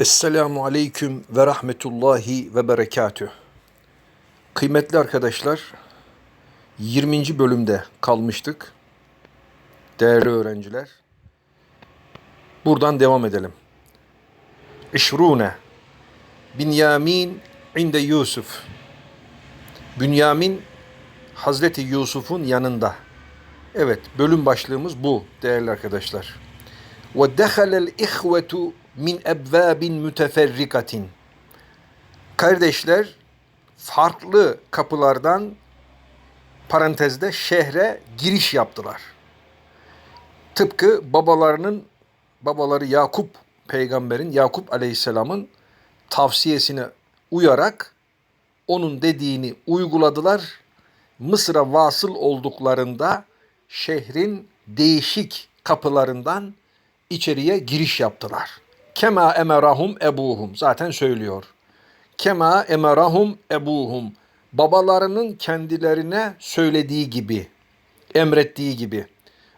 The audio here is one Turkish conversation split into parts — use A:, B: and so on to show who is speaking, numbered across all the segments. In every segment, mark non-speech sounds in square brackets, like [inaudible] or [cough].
A: Esselamu Aleyküm ve Rahmetullahi ve Berekatüh. Kıymetli arkadaşlar, 20. bölümde kalmıştık. Değerli öğrenciler, buradan devam edelim. İşrune, Binyamin inde Yusuf. Bünyamin, Hazreti Yusuf'un yanında. Evet, bölüm başlığımız bu değerli arkadaşlar. Ve dehalel ihvetu min ebvabin müteferrikatin. Kardeşler farklı kapılardan parantezde şehre giriş yaptılar. Tıpkı babalarının babaları Yakup peygamberin Yakup aleyhisselamın tavsiyesine uyarak onun dediğini uyguladılar. Mısır'a vasıl olduklarında şehrin değişik kapılarından içeriye giriş yaptılar. Kema emerahum ebuhum zaten söylüyor. Kema emerahum ebuhum babalarının kendilerine söylediği gibi, emrettiği gibi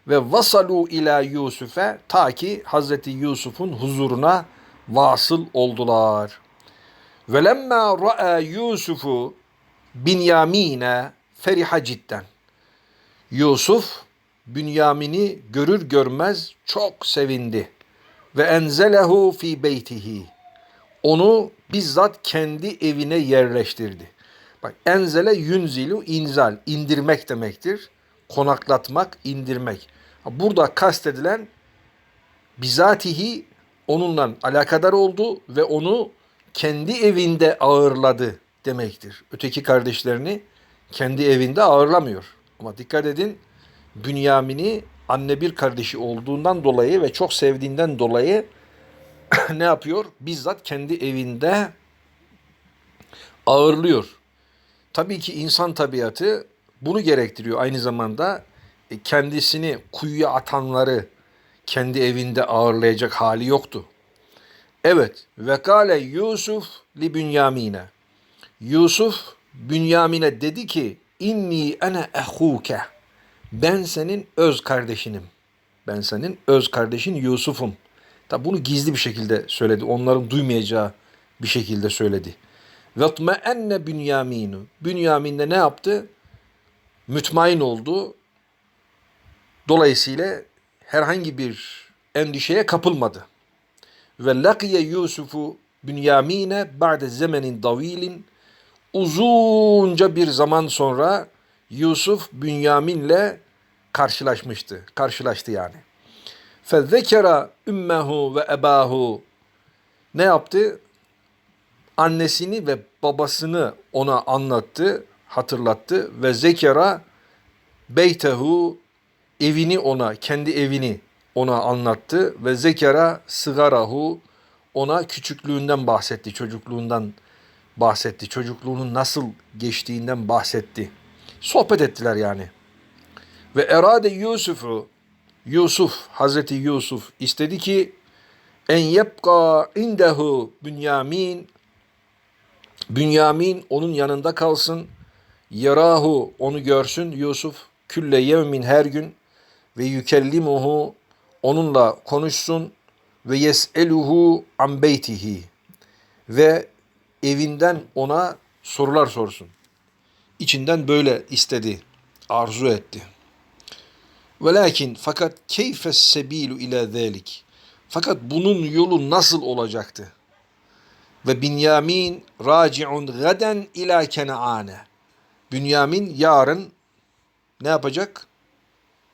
A: ve vasalu ila Yusuf'e ta ki Hazreti Yusuf'un huzuruna vasıl oldular. Ve lemma ra'a Yusufu Binyamine feriha cidden. Yusuf Bünyamin'i görür görmez çok sevindi. Ve enzelehu fi beytihi. Onu bizzat kendi evine yerleştirdi. Bak enzele yunzilu inzal indirmek demektir. Konaklatmak, indirmek. Burada kastedilen bizatihi onunla alakadar oldu ve onu kendi evinde ağırladı demektir. Öteki kardeşlerini kendi evinde ağırlamıyor. Ama dikkat edin Bünyamin'i anne bir kardeşi olduğundan dolayı ve çok sevdiğinden dolayı [coughs] ne yapıyor? Bizzat kendi evinde ağırlıyor. Tabii ki insan tabiatı bunu gerektiriyor. Aynı zamanda e, kendisini kuyuya atanları kendi evinde ağırlayacak hali yoktu. Evet, vekale Yusuf li Bünyamin'e. Yusuf Bünyamin'e dedi ki, inni ene ehuke. Ben senin öz kardeşinim. Ben senin öz kardeşin Yusuf'um. Tabi bunu gizli bir şekilde söyledi. Onların duymayacağı bir şekilde söyledi. Ve enne Bünyaminu. Bünyamin de ne yaptı? Mütmain oldu. Dolayısıyla herhangi bir endişeye kapılmadı. Ve lakiye Yusufu Bünyamine ba'de zemenin davilin uzunca bir zaman sonra Yusuf Bünyamin'le karşılaşmıştı. Karşılaştı yani. Fezzekera ümmehu ve ebahu ne yaptı? Annesini ve babasını ona anlattı, hatırlattı ve zekera beytehu evini ona, kendi evini ona anlattı ve zekera sigarahu ona küçüklüğünden bahsetti, çocukluğundan bahsetti, çocukluğunun nasıl geçtiğinden bahsetti. Sohbet ettiler yani. Ve erade Yusuf'u Yusuf, Hazreti Yusuf istedi ki en yebqa indehu Bünyamin Bünyamin onun yanında kalsın. Yarahu onu görsün Yusuf külle yevmin her gün ve yükellimuhu onunla konuşsun ve yes'eluhu an beytihi ve evinden ona sorular sorsun. İçinden böyle istedi, arzu etti. Velakin fakat keyfe sebilu ila zelik. Fakat bunun yolu nasıl olacaktı? Ve Binyamin raciun gaden ila Kenaane. Bünyamin yarın ne yapacak?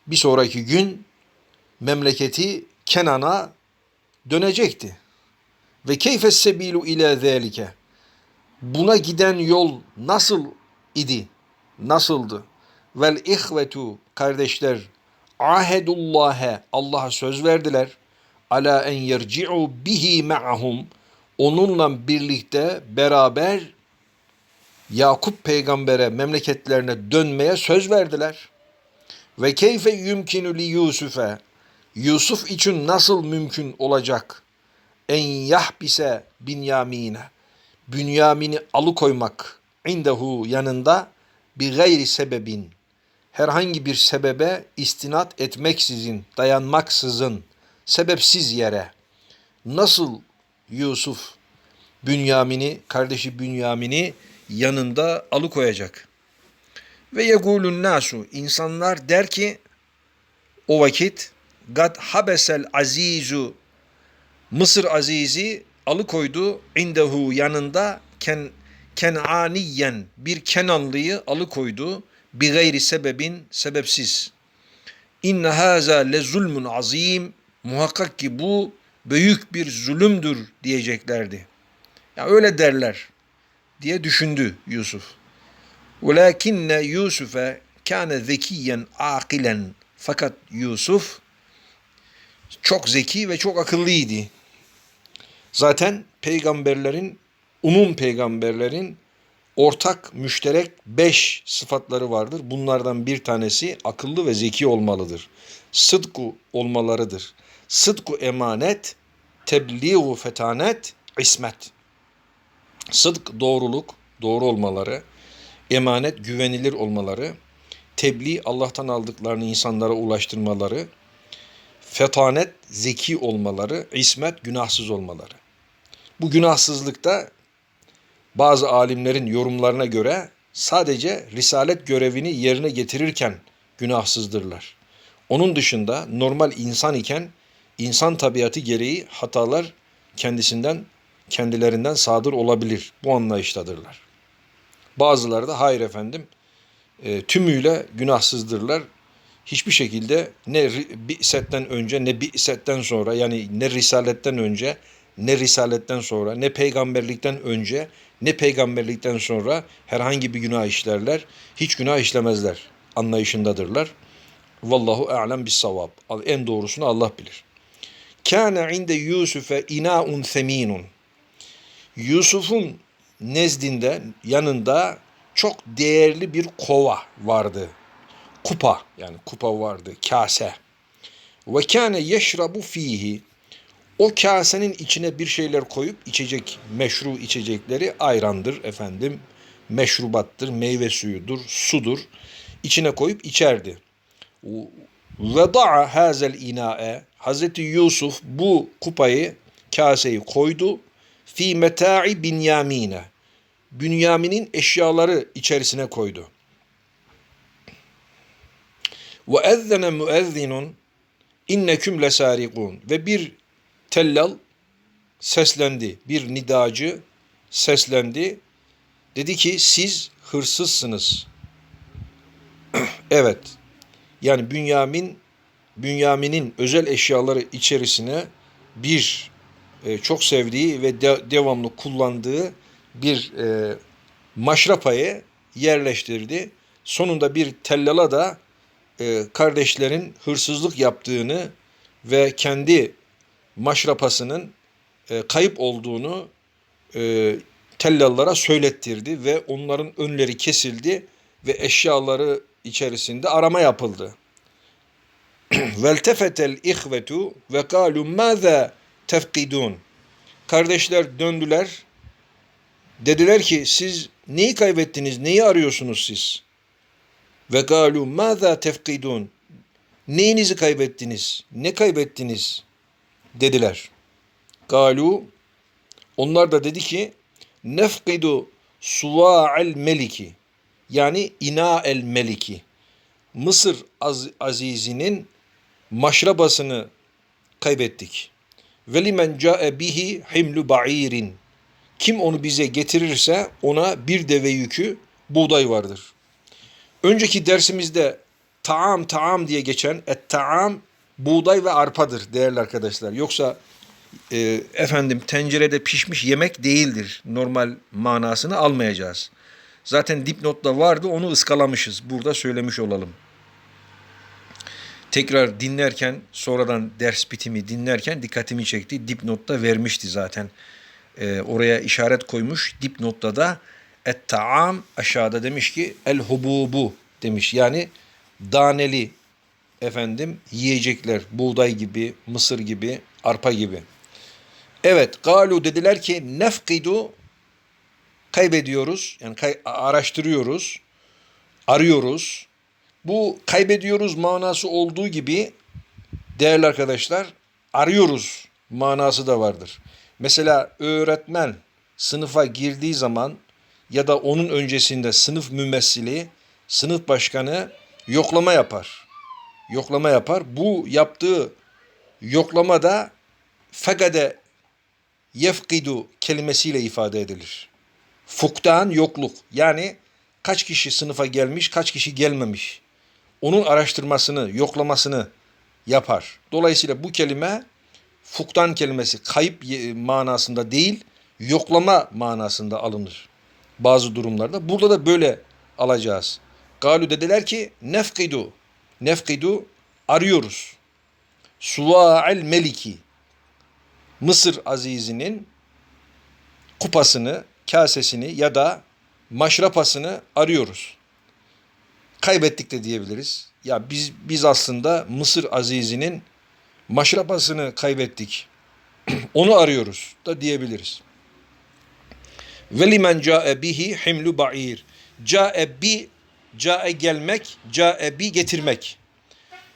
A: Bir sonraki gün memleketi Kenan'a dönecekti. Ve keyfe sebilu ila zelike. Buna giden yol nasıl idi? Nasıldı? Vel ihvetu kardeşler ahedullâhe Allah'a söz verdiler. Ala en yerci'u bihi ma'hum onunla birlikte beraber Yakup peygambere memleketlerine dönmeye söz verdiler. Ve keyfe yumkinu li Yusuf'e Yusuf için nasıl mümkün olacak? En yahbise Binyamin'e Bünyamin'i alıkoymak indehu yanında bir gayri sebebin herhangi bir sebebe istinat etmeksizin, dayanmaksızın, sebepsiz yere nasıl Yusuf Bünyamin'i, kardeşi Bünyamin'i yanında alıkoyacak. Ve yegulun nasu insanlar der ki o vakit gad habesel azizu Mısır azizi alıkoydu indehu yanında ken kenaniyen bir Kenanlıyı alıkoydu bi gayri sebebin sebepsiz. İnne haza le zulmun azim muhakkak ki bu büyük bir zulümdür diyeceklerdi. Ya öyle derler diye düşündü Yusuf. Velakinne Yusufe kâne zekiyen akilen. Fakat Yusuf çok zeki ve çok akıllıydı. Zaten peygamberlerin, umum peygamberlerin ortak müşterek beş sıfatları vardır. Bunlardan bir tanesi akıllı ve zeki olmalıdır. Sıdku olmalarıdır. Sıdku emanet, tebliğu fetanet, ismet. Sıdk doğruluk, doğru olmaları, emanet güvenilir olmaları, tebliğ Allah'tan aldıklarını insanlara ulaştırmaları, fetanet zeki olmaları, ismet günahsız olmaları. Bu günahsızlıkta bazı alimlerin yorumlarına göre sadece risalet görevini yerine getirirken günahsızdırlar. Onun dışında normal insan iken insan tabiatı gereği hatalar kendisinden kendilerinden sadır olabilir. Bu anlayıştadırlar. Bazıları da hayır efendim e, tümüyle günahsızdırlar. Hiçbir şekilde ne bi'setten önce ne bi'setten sonra yani ne risaletten önce ne risaletten sonra ne peygamberlikten önce ne peygamberlikten sonra herhangi bir günah işlerler. Hiç günah işlemezler anlayışındadırlar. Vallahu a'lem bis savab. En doğrusunu Allah bilir. Kâne inde Yusuf'e ina'un seminun. Yusuf'un nezdinde yanında çok değerli bir kova vardı. Kupa yani kupa vardı, kase. Ve kâne yeşrabu fihi. O kasenin içine bir şeyler koyup içecek, meşru içecekleri ayrandır efendim, meşrubattır, meyve suyudur, sudur. İçine koyup içerdi. Ve da'a hazel inae. Hazreti Yusuf bu kupayı, kaseyi koydu fi meta'i Binyamine. Bünyamin'in eşyaları içerisine koydu. Ve ezzene müezzinun inneküm lesarikun. Ve bir tellal seslendi. Bir nidacı seslendi. Dedi ki siz hırsızsınız. [clears throat] evet. Yani Bünyamin Bünyamin'in özel eşyaları içerisine bir e, çok sevdiği ve de, devamlı kullandığı bir e, maşrapayı yerleştirdi. Sonunda bir tellala da e, kardeşlerin hırsızlık yaptığını ve kendi maşrapasının e, kayıp olduğunu e, tellallara söylettirdi ve onların önleri kesildi ve eşyaları içerisinde arama yapıldı. [clears throat] Veltefetel ihvetu ve kalu maza tefkidun. Kardeşler döndüler. Dediler ki siz neyi kaybettiniz? Neyi arıyorsunuz siz? Ve galu maza tefkidun. Neyinizi kaybettiniz? Ne kaybettiniz? Dediler. Galu onlar da dedi ki nefkidu suva'el meliki yani ina el meliki Mısır az azizinin maşrabasını kaybettik. Ve limen ca'e bihi himlu ba'irin. Kim onu bize getirirse ona bir deve yükü buğday vardır. Önceki dersimizde taam taam diye geçen et taam buğday ve arpadır değerli arkadaşlar. Yoksa e, efendim tencerede pişmiş yemek değildir. Normal manasını almayacağız. Zaten dipnotta vardı onu ıskalamışız. Burada söylemiş olalım tekrar dinlerken sonradan ders bitimi dinlerken dikkatimi çekti. Dipnotta vermişti zaten. Ee, oraya işaret koymuş. Dipnotta da et taam aşağıda demiş ki el hububu demiş. Yani daneli efendim yiyecekler buğday gibi, mısır gibi, arpa gibi. Evet, galu dediler ki nefkidu kaybediyoruz. Yani kay araştırıyoruz, arıyoruz bu kaybediyoruz manası olduğu gibi değerli arkadaşlar arıyoruz manası da vardır. Mesela öğretmen sınıfa girdiği zaman ya da onun öncesinde sınıf mümessili, sınıf başkanı yoklama yapar. Yoklama yapar. Bu yaptığı yoklamada fekade yefkidu kelimesiyle ifade edilir. Fuktan yokluk. Yani kaç kişi sınıfa gelmiş, kaç kişi gelmemiş. Onun araştırmasını, yoklamasını yapar. Dolayısıyla bu kelime fuktan kelimesi kayıp manasında değil, yoklama manasında alınır. Bazı durumlarda. Burada da böyle alacağız. Galu dediler ki nefkidu. Nefkidu arıyoruz. Suva'el meliki. Mısır azizinin kupasını, kasesini ya da maşrapasını arıyoruz. Kaybettik de diyebiliriz. Ya biz biz aslında Mısır azizinin maşrapasını kaybettik. [clears throat] Onu arıyoruz da diyebiliriz. Ve limen ca'e bihi himlu ba'ir. Ca'e bi ca'e gelmek, ca'e bi getirmek.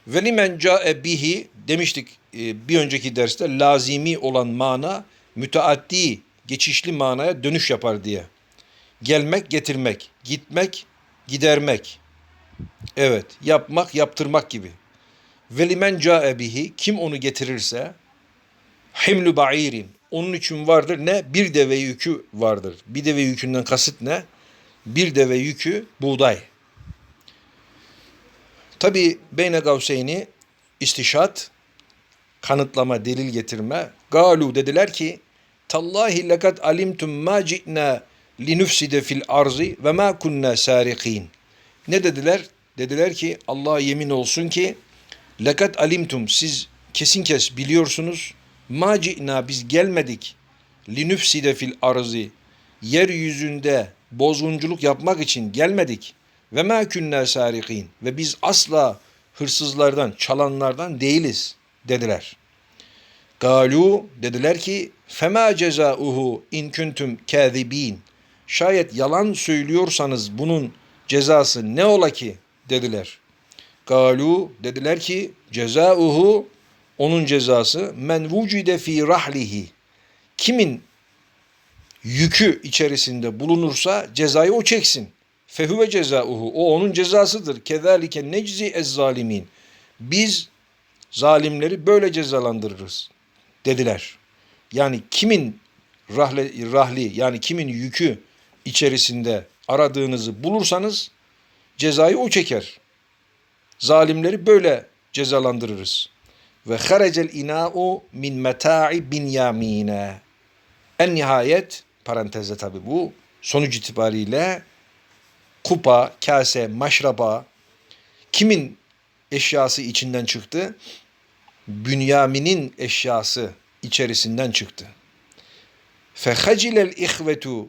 A: Ve limen ca'e bihi demiştik e, bir önceki derste lazimi olan mana müteaddi geçişli manaya dönüş yapar diye. Gelmek, getirmek, gitmek, gidermek. Evet, yapmak, yaptırmak gibi. Ve limen ca'e bihi kim onu getirirse himlu ba'irin onun için vardır ne? Bir deve yükü vardır. Bir deve yükünden kasıt ne? Bir deve yükü buğday. Tabi Beyne Gavseyni istişat, kanıtlama, delil getirme. Galu dediler ki Tallahi lekad alimtum ma ci'na linufside fil arzi ve ma kunna sariqin. Ne dediler? Dediler ki Allah'a yemin olsun ki lekad alimtum siz kesin kes biliyorsunuz ma ci'na biz gelmedik linufside fil arzi yeryüzünde bozgunculuk yapmak için gelmedik ve ma kunna sariqin ve biz asla hırsızlardan, çalanlardan değiliz dediler. Galu dediler ki fema cezauhu in kuntum kazibin. Şayet yalan söylüyorsanız bunun cezası ne ola ki dediler. Galu dediler ki cezauhu onun cezası men vucide fi rahlihi. Kimin yükü içerisinde bulunursa cezayı o çeksin. Fehuve cezauhu. O onun cezasıdır. Kezalike neczi ez zalimin. Biz zalimleri böyle cezalandırırız dediler. Yani kimin rahli, rahli yani kimin yükü içerisinde aradığınızı bulursanız cezayı o çeker. Zalimleri böyle cezalandırırız. Ve harecel ina'u min meta'i binyamine. En nihayet parantezde tabi bu sonuç itibariyle kupa, kase, maşraba kimin eşyası içinden çıktı? Bünyamin'in eşyası içerisinden çıktı. Fehacilel ihvetu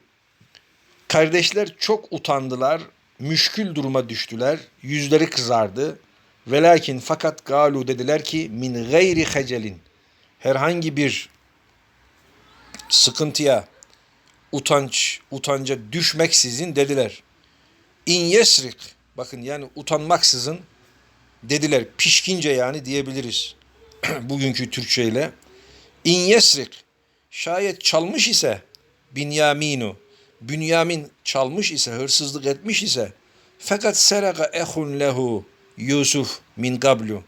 A: Kardeşler çok utandılar, müşkül duruma düştüler, yüzleri kızardı. Velakin fakat galu dediler ki min gayri hecelin herhangi bir sıkıntıya, utanç, utanca düşmeksizin dediler. İn yesrik bakın yani utanmaksızın dediler pişkince yani diyebiliriz [clears throat] bugünkü Türkçeyle. İn yesrik şayet çalmış ise Binyaminu Bünyamin çalmış ise hırsızlık etmiş ise fakat seraka ehun lehu Yusuf min gablu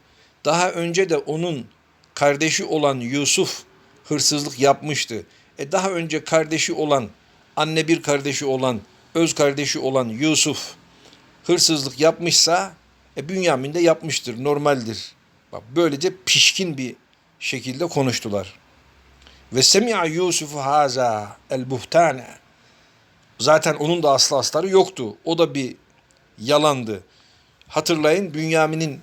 A: daha önce de onun kardeşi olan Yusuf hırsızlık yapmıştı. E daha önce kardeşi olan anne bir kardeşi olan öz kardeşi olan Yusuf hırsızlık yapmışsa e Bünyamin de yapmıştır normaldir. Bak böylece pişkin bir şekilde konuştular. Ve semi'a Yusufu haza el buhtane. Zaten onun da aslı astarı yoktu. O da bir yalandı. Hatırlayın Bünyamin'in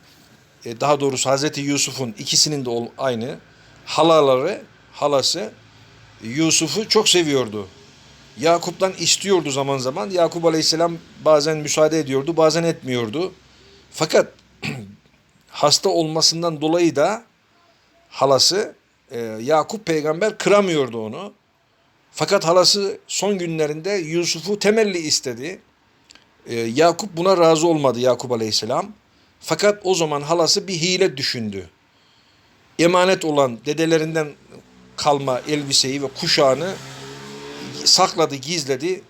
A: e, daha doğrusu Hazreti Yusuf'un ikisinin de aynı halaları, halası Yusuf'u çok seviyordu. Yakup'tan istiyordu zaman zaman. Yakup Aleyhisselam bazen müsaade ediyordu, bazen etmiyordu. Fakat [clears throat] hasta olmasından dolayı da halası e, Yakup peygamber kıramıyordu onu. Fakat halası son günlerinde Yusuf'u temelli istedi. E, Yakup buna razı olmadı Yakup Aleyhisselam. Fakat o zaman halası bir hile düşündü. Emanet olan dedelerinden kalma elbiseyi ve kuşağını sakladı, gizledi.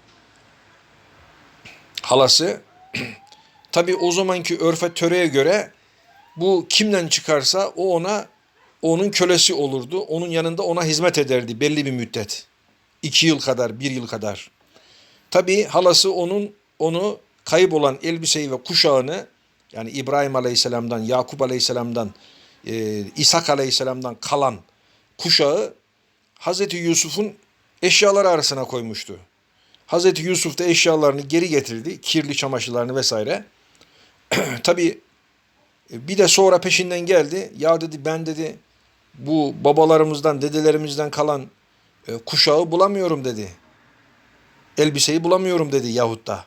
A: Halası. [clears throat] Tabi o zamanki örfe töreye göre bu kimden çıkarsa o ona onun kölesi olurdu. Onun yanında ona hizmet ederdi belli bir müddet. İki yıl kadar, bir yıl kadar. Tabi halası onun onu kaybolan elbiseyi ve kuşağını yani İbrahim Aleyhisselam'dan, Yakup Aleyhisselam'dan, e, İshak Aleyhisselam'dan kalan kuşağı Hazreti Yusuf'un eşyaları arasına koymuştu. Hazreti Yusuf da eşyalarını geri getirdi, kirli çamaşırlarını vesaire. [clears throat] Tabi bir de sonra peşinden geldi. Ya dedi ben dedi bu babalarımızdan, dedelerimizden kalan e, kuşağı bulamıyorum dedi. Elbiseyi bulamıyorum dedi Yahut da.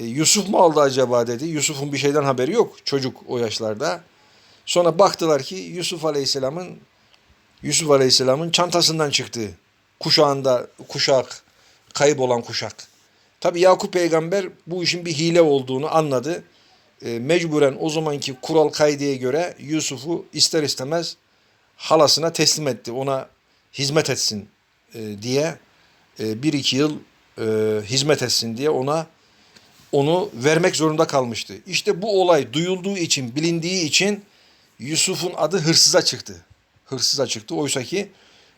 A: E, Yusuf mu aldı acaba dedi. Yusuf'un bir şeyden haberi yok çocuk o yaşlarda. Sonra baktılar ki Yusuf Aleyhisselam'ın Yusuf Aleyhisselam'ın çantasından çıktı. Kuşağında kuşak, kaybolan kuşak. Tabi Yakup peygamber bu işin bir hile olduğunu anladı. E, mecburen o zamanki kural kaydeye göre Yusuf'u ister istemez halasına teslim etti. Ona hizmet etsin e, diye e, bir iki yıl e, hizmet etsin diye ona onu vermek zorunda kalmıştı. İşte bu olay duyulduğu için, bilindiği için Yusuf'un adı hırsıza çıktı. Hırsıza çıktı. Oysa ki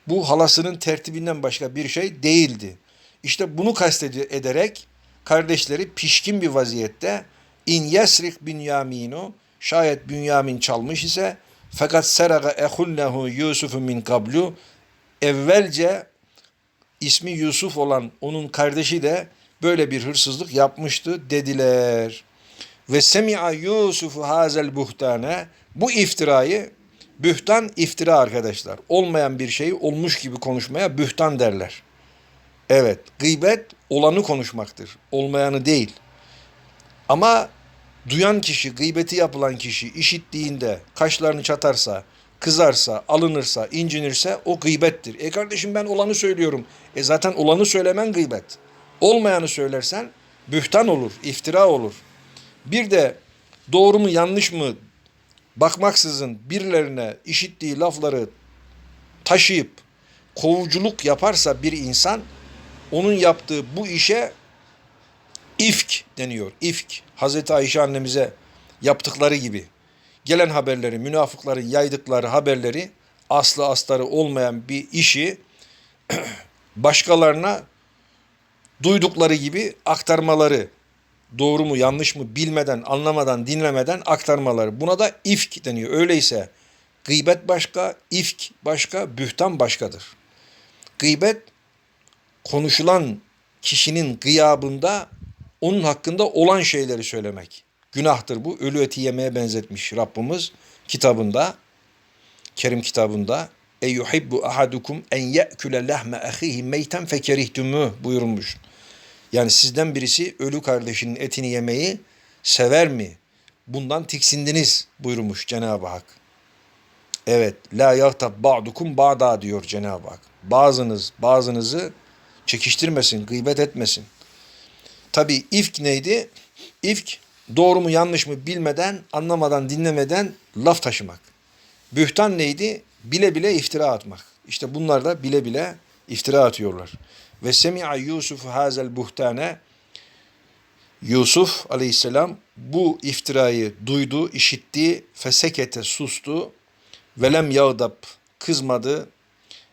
A: bu halasının tertibinden başka bir şey değildi. İşte bunu kastederek kardeşleri pişkin bir vaziyette in yesrik Binyaminu şayet Bünyamin çalmış ise fakat seraga ehullehu Yusuf'u min kablu evvelce ismi Yusuf olan onun kardeşi de böyle bir hırsızlık yapmıştı dediler. Ve semi'a Yusufu hazel buhtane bu iftirayı bühtan iftira arkadaşlar. Olmayan bir şeyi olmuş gibi konuşmaya bühtan derler. Evet, gıybet olanı konuşmaktır. Olmayanı değil. Ama duyan kişi, gıybeti yapılan kişi işittiğinde kaşlarını çatarsa, kızarsa, alınırsa, incinirse o gıybettir. E kardeşim ben olanı söylüyorum. E zaten olanı söylemen gıybet. Olmayanı söylersen bühtan olur, iftira olur. Bir de doğru mu yanlış mı bakmaksızın birilerine işittiği lafları taşıyıp kovuculuk yaparsa bir insan onun yaptığı bu işe ifk deniyor. İfk. Hazreti Ayşe annemize yaptıkları gibi. Gelen haberleri, münafıkların yaydıkları haberleri aslı astarı olmayan bir işi [clears throat] başkalarına duydukları gibi aktarmaları, doğru mu yanlış mı bilmeden, anlamadan, dinlemeden aktarmaları. Buna da ifk deniyor. Öyleyse gıybet başka, ifk başka, bühtan başkadır. Gıybet konuşulan kişinin gıyabında onun hakkında olan şeyleri söylemek. Günahtır bu. Ölü eti yemeye benzetmiş Rabbimiz kitabında, Kerim kitabında. E yuhibbu ahadukum en ye'kule lahme ahihi meyten fekerihtumü buyurmuş. Yani sizden birisi ölü kardeşinin etini yemeyi sever mi? Bundan tiksindiniz buyurmuş Cenab-ı Hak. Evet, la yagtab ba'dukum ba'da diyor Cenab-ı Hak. Bazınız bazınızı çekiştirmesin, gıybet etmesin. Tabi ifk neydi? İfk doğru mu yanlış mı bilmeden, anlamadan, dinlemeden laf taşımak. Bühtan neydi? Bile bile iftira atmak. İşte bunlar da bile bile iftira atıyorlar. Ve semi'a Yusuf hazel buhtane Yusuf aleyhisselam bu iftirayı duydu, işitti, fesekete sustu, velem yağdab kızmadı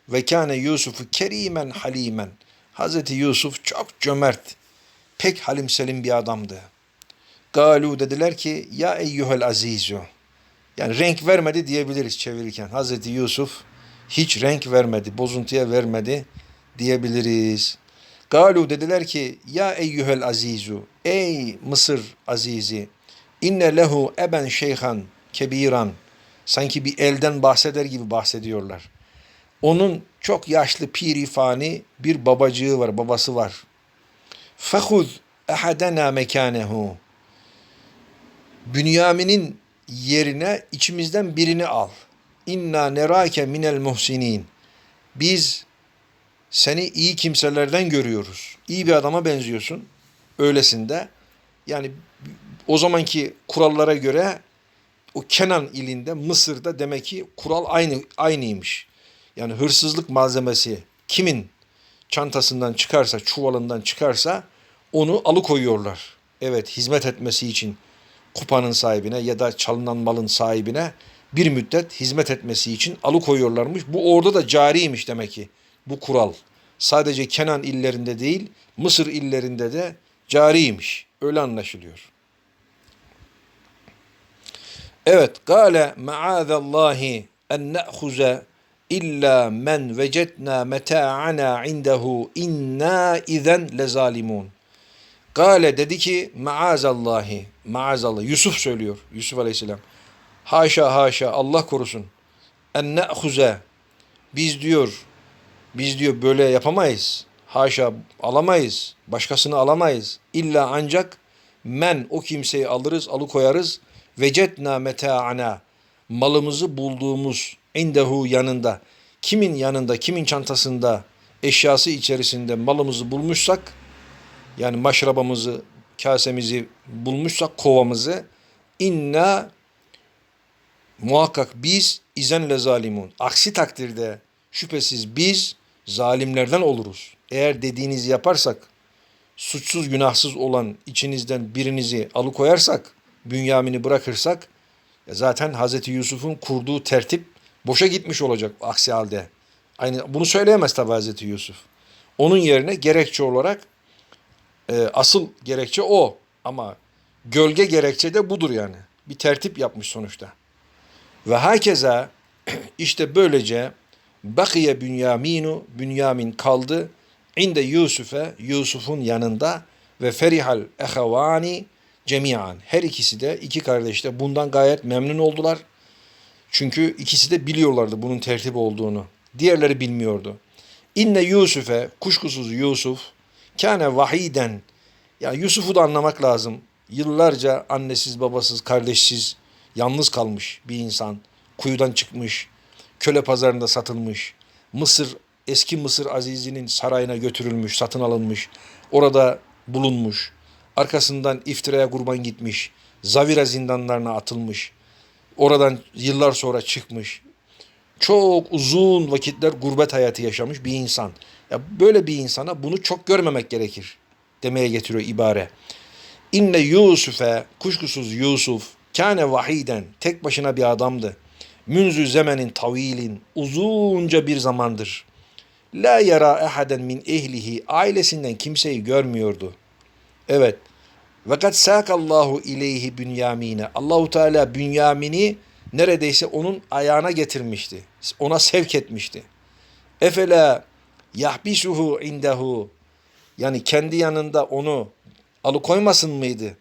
A: ve kâne Yusuf'u kerimen halimen. Hazreti Yusuf çok cömert, pek halim selim bir adamdı. Galu dediler ki ya eyyuhel azizu. Yani renk vermedi diyebiliriz çevirirken. Hazreti Yusuf hiç renk vermedi, bozuntuya vermedi diyebiliriz. Galu dediler ki ya eyyuhel azizu ey Mısır azizi inne lehu eben şeyhan kebiran sanki bir elden bahseder gibi bahsediyorlar. Onun çok yaşlı pirifani bir babacığı var, babası var. Fehuz ehadena mekanehu. Bünyamin'in yerine içimizden birini al. İnna nerake minel muhsinin. Biz seni iyi kimselerden görüyoruz. İyi bir adama benziyorsun. Öylesinde. Yani o zamanki kurallara göre o Kenan ilinde Mısır'da demek ki kural aynı aynıymış. Yani hırsızlık malzemesi kimin çantasından çıkarsa, çuvalından çıkarsa onu alıkoyuyorlar. Evet, hizmet etmesi için kupanın sahibine ya da çalınan malın sahibine bir müddet hizmet etmesi için alıkoyuyorlarmış. Bu orada da cariymiş demek ki bu kural. Sadece Kenan illerinde değil, Mısır illerinde de cariymiş. Öyle anlaşılıyor. Evet, gale ma'azallahi en ne'huze illa men vecetna meta'ana indehu inna izen lezalimun. Gale dedi ki maazallahi, maazallah. Yusuf söylüyor, Yusuf aleyhisselam. Haşa haşa Allah korusun. En ne'huze. Biz diyor, biz diyor böyle yapamayız. Haşa alamayız. Başkasını alamayız. İlla ancak men o kimseyi alırız, alıkoyarız. Vecetna meta'ana. Malımızı bulduğumuz indehu yanında. Kimin yanında, kimin çantasında, eşyası içerisinde malımızı bulmuşsak, yani maşrabamızı, kasemizi bulmuşsak, kovamızı, inna muhakkak biz izenle zalimun. Aksi takdirde şüphesiz biz zalimlerden oluruz. Eğer dediğinizi yaparsak, suçsuz günahsız olan içinizden birinizi alıkoyarsak, Bünyamin'i bırakırsak, zaten Hazreti Yusuf'un kurduğu tertip boşa gitmiş olacak aksi halde. Aynı bunu söyleyemez tabi Hazreti Yusuf. Onun yerine gerekçe olarak e, asıl gerekçe o ama gölge gerekçe de budur yani. Bir tertip yapmış sonuçta. Ve herkese [clears throat] işte böylece Bakiye Bünyaminu Bünyamin kaldı. İnde Yusuf'e Yusuf'un yanında ve ferihal ehavani cemiyan. Her ikisi de iki kardeş de bundan gayet memnun oldular. Çünkü ikisi de biliyorlardı bunun tertip olduğunu. Diğerleri bilmiyordu. İnne Yusuf'e kuşkusuz Yusuf kâne vahiden. Ya Yusuf'u da anlamak lazım. Yıllarca annesiz, babasız, kardeşsiz, yalnız kalmış bir insan. Kuyudan çıkmış, köle pazarında satılmış. Mısır, eski Mısır Azizi'nin sarayına götürülmüş, satın alınmış. Orada bulunmuş. Arkasından iftiraya kurban gitmiş. Zavira zindanlarına atılmış. Oradan yıllar sonra çıkmış. Çok uzun vakitler gurbet hayatı yaşamış bir insan. Ya böyle bir insana bunu çok görmemek gerekir demeye getiriyor ibare. İnne Yusuf'e kuşkusuz Yusuf kâne vahiden tek başına bir adamdı. Münzü zemenin tavilin uzunca bir zamandır. La yara ehaden min ehlihi ailesinden kimseyi görmüyordu. Evet. Ve kad sakallahu ileyhi Bünyamine. Allahu Teala Bünyamin'i neredeyse onun ayağına getirmişti. Ona sevk etmişti. Efela yahbisuhu indehu yani kendi yanında onu alıkoymasın mıydı?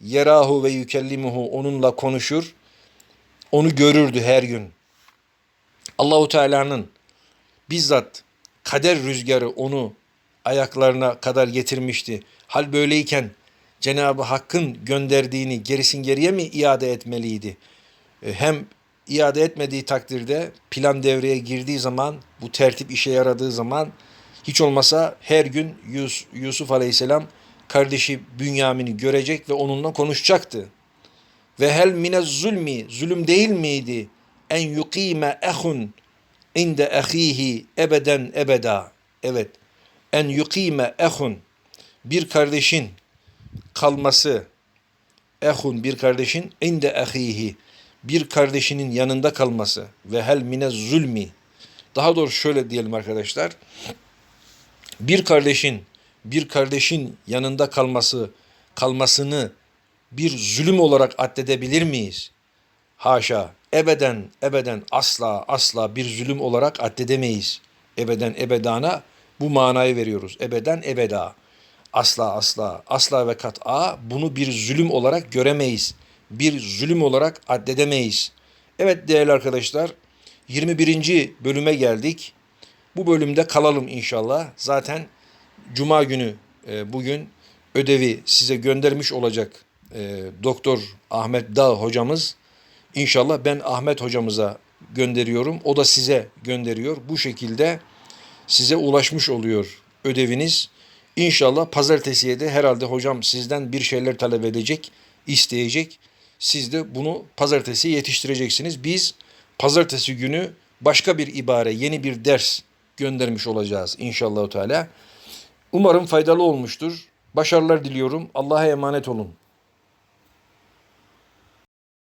A: Yerahu ve yükellimuhu onunla konuşur. Onu görürdü her gün. Allahu Teala'nın bizzat kader rüzgarı onu ayaklarına kadar getirmişti. Hal böyleyken Cenab-ı Hakk'ın gönderdiğini gerisin geriye mi iade etmeliydi? E, hem iade etmediği takdirde plan devreye girdiği zaman bu tertip işe yaradığı zaman hiç olmasa her gün Yus Yusuf Aleyhisselam kardeşi Bünyamin'i görecek ve onunla konuşacaktı. Ve hel mine zulmi zulüm değil miydi? En yukime ehun inde ehihi ebeden ebeda. Evet. En yukime ehun bir kardeşin kalması ehun bir kardeşin inde ehihi bir kardeşinin yanında kalması ve hel mine zulmi daha doğrusu şöyle diyelim arkadaşlar bir kardeşin bir kardeşin yanında kalması kalmasını bir zulüm olarak addedebilir miyiz? Haşa. Ebeden, ebeden asla asla bir zulüm olarak addedemeyiz. Ebeden, ebedana bu manayı veriyoruz. Ebeden, ebeda. Asla asla, asla ve kat'a bunu bir zulüm olarak göremeyiz. Bir zulüm olarak addedemeyiz. Evet değerli arkadaşlar, 21. bölüme geldik. Bu bölümde kalalım inşallah. Zaten Cuma günü e, bugün ödevi size göndermiş olacak e, Doktor Ahmet Dağ hocamız. İnşallah ben Ahmet hocamıza gönderiyorum. O da size gönderiyor. Bu şekilde size ulaşmış oluyor ödeviniz. İnşallah pazartesiye de herhalde hocam sizden bir şeyler talep edecek, isteyecek. Siz de bunu pazartesiye yetiştireceksiniz. Biz pazartesi günü başka bir ibare, yeni bir ders göndermiş olacağız inşallah Teala. Umarım faydalı olmuştur. Başarılar diliyorum. Allah'a emanet olun.